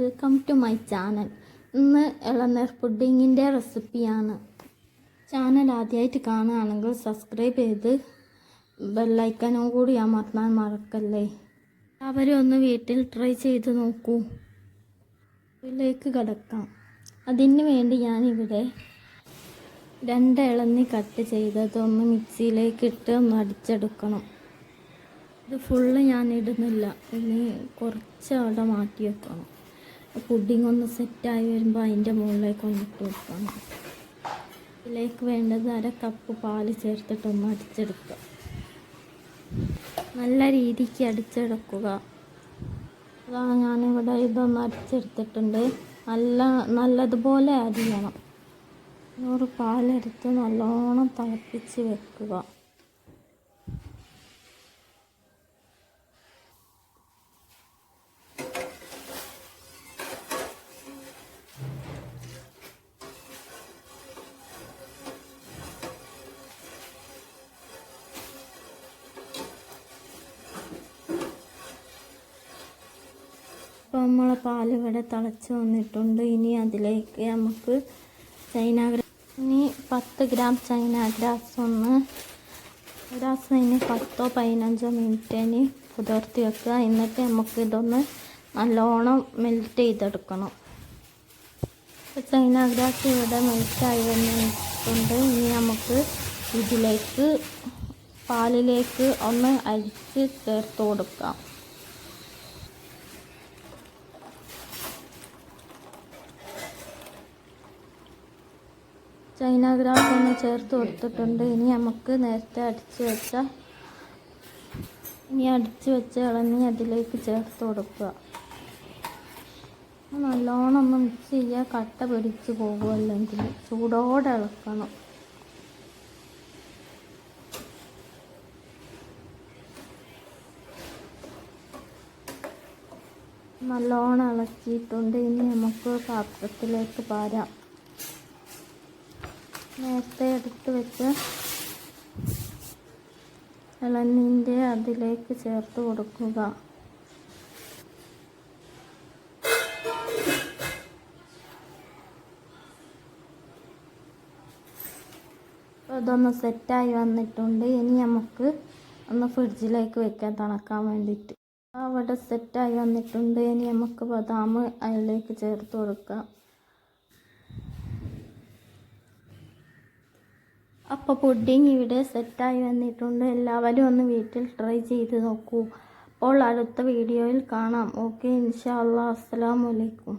Welcome to my channel. ഇന്ന് ഇളനീർ പുഡിങ്ങിന്റെ റെസിപ്പിയാണ്. ചാനൽ ആദ്യമായിട്ട് കാണുകയാണെങ്കിൽ സബ്സ്ക്രൈബ് ചെയ്ത് ബെല്ലൈക്കനും കൂടി അമർത്താൻ മറക്കല്ലേ? എല്ലാവരും ഒന്ന് വീട്ടിൽ ട്രൈ ചെയ്ത് നോക്കൂ. ഇതിലേക്ക് കിടക്കാം. അതിന് വേണ്ടി ഞാനിവിടെ രണ്ട് ഇളന്നി കട്ട് ചെയ്തത് ഒന്ന് മിക്സിയിലേക്ക് ഇട്ട് ഒന്ന് അടിച്ചെടുക്കണം. ഇത് ഫുള്ള് ഞാൻ ഇടുന്നില്ല ഇനി കുറച്ച് അവിടെ മാറ്റി വെക്കണം. പുഡിംഗ് ഒന്ന് സെറ്റായി വരുമ്പോൾ അതിന്റെ മുകളിലേക്ക് ഒന്ന് ഇട്ട് കൊടുക്കാം ഇതിലേക്ക് വേണ്ടത് അര കപ്പ് പാൽ ചേർത്തിട്ടൊന്ന് അടിച്ചെടുക്കുക. നല്ല രീതിക്ക് അടിച്ചെടുക്കുക. അതാണ് ഞാനിവിടെ ഇതൊന്ന് അടിച്ചെടുത്തിട്ടുണ്ട്. നല്ല നല്ലതുപോലെ അരിയണം. നൂറ് പാലെടുത്ത് നല്ലോണം തിളപ്പിച്ച് വെക്കുക. അപ്പോൾ നമ്മളെ ഇവിടെ തിളച്ച് വന്നിട്ടുണ്ട്. ഇനി അതിലേക്ക് നമുക്ക് ചൈന ഇനി പത്ത് ഗ്രാം ചൈന ഗ്രാസ് ഒന്ന്. ഗ്രാസ് ഇനി പത്തോ പതിനഞ്ചോ മിനിറ്റിന് കുതിർത്തി വെക്കുക. എന്നിട്ട് നമുക്ക് ഇതൊന്ന് നല്ലോണം മെൽറ്റ് ചെയ്തെടുക്കണം. ചൈന ഗ്രാസ് ഇവിടെ മെൽറ്റായി വന്നിട്ടുണ്ട്. ഇനി നമുക്ക് ഇതിലേക്ക് പാലിലേക്ക് ഒന്ന് അരിച്ച് ചേർത്ത് കൊടുക്കാം. ചൈന ഗ്രാസ് ഒന്ന് ചേർത്ത് കൊടുത്തിട്ടുണ്ട്. ഇനി നമുക്ക് നേരത്തെ അടിച്ച് വെച്ച ഇനി അടിച്ച് വെച്ച ഇളഞ്ഞി അതിലേക്ക് ചേർത്ത് കൊടുക്കുക. നല്ലോണം ഒന്ന് മിക്സ് ചെയ്യുക. കട്ട പിടിച്ച് പോകും അല്ലെങ്കിൽ ചൂടോടെ ഇളക്കണം. നല്ലോണം ഇളക്കിയിട്ടുണ്ട്. ഇനി നമുക്ക് പാത്രത്തിലേക്ക് പാരാം. നേരത്തെ എടുത്ത് വെച്ച് ഇളനീന്റെ അതിലേക്ക് ചേർത്ത് കൊടുക്കുക. ഇതൊന്ന് സെറ്റായി വന്നിട്ടുണ്ട്. ഇനി നമുക്ക് ഒന്ന് ഫ്രിഡ്ജിലേക്ക് വെക്കാൻ തണക്കാൻ വേണ്ടിയിട്ട്. അവിടെ സെറ്റായി വന്നിട്ടുണ്ട്. ഇനി നമുക്ക് ബദാം അതിലേക്ക് ചേർത്ത് കൊടുക്കാം. അപ്പോൾ പുഡിങ് ഇവിടെ സെറ്റായി വന്നിട്ടുണ്ട്. എല്ലാവരും ഒന്ന് വീട്ടിൽ ട്രൈ ചെയ്ത് നോക്കൂ. അപ്പോൾ അടുത്ത വീഡിയോയിൽ കാണാം. ഓക്കെ ഇൻഷാ അല്ലാ അസ്സാം അലൈക്കും.